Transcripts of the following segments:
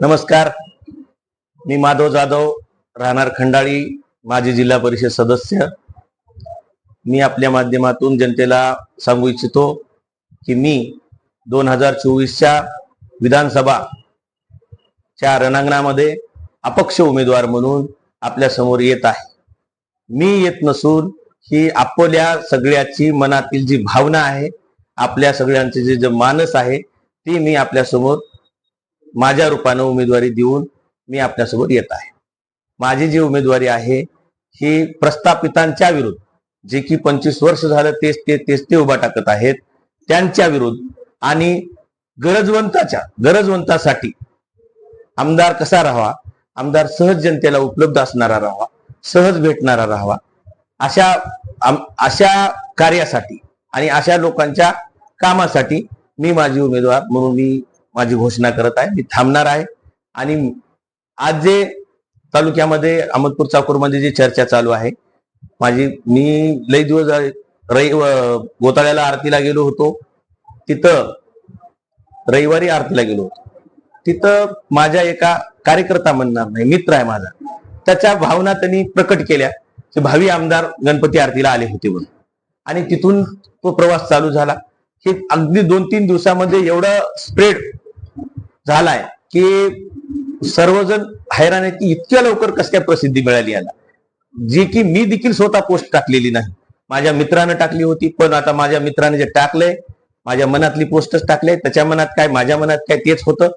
नमस्कार. मी माधव जाधव राहणार खंडाळी माजी जिल्हा परिषद सदस्य. मी आपल्या माध्यमातून जनतेला सांगू इच्छितो की मी दोन हजार चोवीसच्या विधानसभा च्या रणांगणामध्ये अपक्ष उमेदवार म्हणून आपल्यासमोर येत आहे. मी येत नसून ही आपल्या सगळ्याची मनातील जी भावना आहे आपल्या सगळ्यांचे जे जे मानस आहे ती मी आपल्यासमोर माझ्या रूपानं उमेदवारी देऊन मी आपल्यासमोर येत आहे. माझी जी उमेदवारी आहे ही प्रस्थापितांच्या विरुद्ध जे की पंचवीस वर्ष झालं तेच ते तेच ते उभा टाकत आहेत त्यांच्या विरुद्ध आणि गरजवंताच्या गरजवंतासाठी आमदार कसा राहावा? आमदार सहज जनतेला उपलब्ध असणारा राहावा सहज भेटणारा राहावा अशा आम- अशा कार्यासाठी आणि अशा लोकांच्या कामासाठी मी माझी उमेदवार म्हणून मी माझी घोषणा करत आहे. मी थांबणार आहे. आणि आज जे तालुक्यामध्ये अहमदपूर चाकूरमध्ये जी चर्चा चालू आहे माझी मी लई दिवस रवि गोताळ्याला आरतीला गेलो होतो. तिथं रविवारी आरतीला गेलो होतो. तिथं माझ्या एका कार्यकर्ता म्हणणार नाही मित्र आहे माझा. त्याच्या भावना त्यांनी प्रकट केल्या की भावी आमदार गणपती आरतीला आले होते म्हणून. आणि तिथून तो प्रवास चालू झाला. हे अगदी दोन तीन दिवसामध्ये एवढं स्प्रेड झालाय की सर्वजण हैराण आहेत की इतक्या लवकर कस काय प्रसिद्धी मिळाली याला. जी की मी देखील स्वतः पोस्ट टाकलेली नाही. माझ्या मित्रानं टाकली होती पण आता माझ्या मित्राने जे टाकलंय माझ्या मनातली पोस्टच टाकले त्याच्या मनात काय माझ्या मनात काय तेच होतं.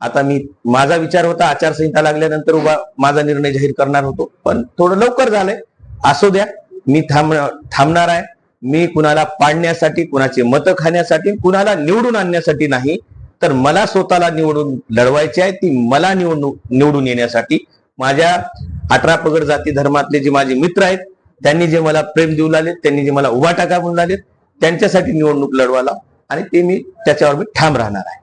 आता मी माझा विचार होता आचारसंहिता लागल्यानंतर उभा माझा निर्णय जाहीर करणार होतो. पण थोडं लवकर झालंय. असू द्या मी थांब थांबणार आहे. मी कुणाला पाडण्यासाठी कुणाचे मतं खाण्यासाठी कुणाला निवडून आणण्यासाठी नाही तर मला स्वतःला निवडून लढवायची आहे. ती मला निवडून निवडून येण्यासाठी. माझ्या अठरा पगड जाती धर्मातले जे माझे मित्र आहेत त्यांनी जे मला प्रेम देऊ लागले त्यांनी जे मला उभा टाका म्हणून लागले त्यांच्यासाठी निवडणूक लढवायला. आणि ते मी त्याच्यावर मी ठाम राहणार आहे.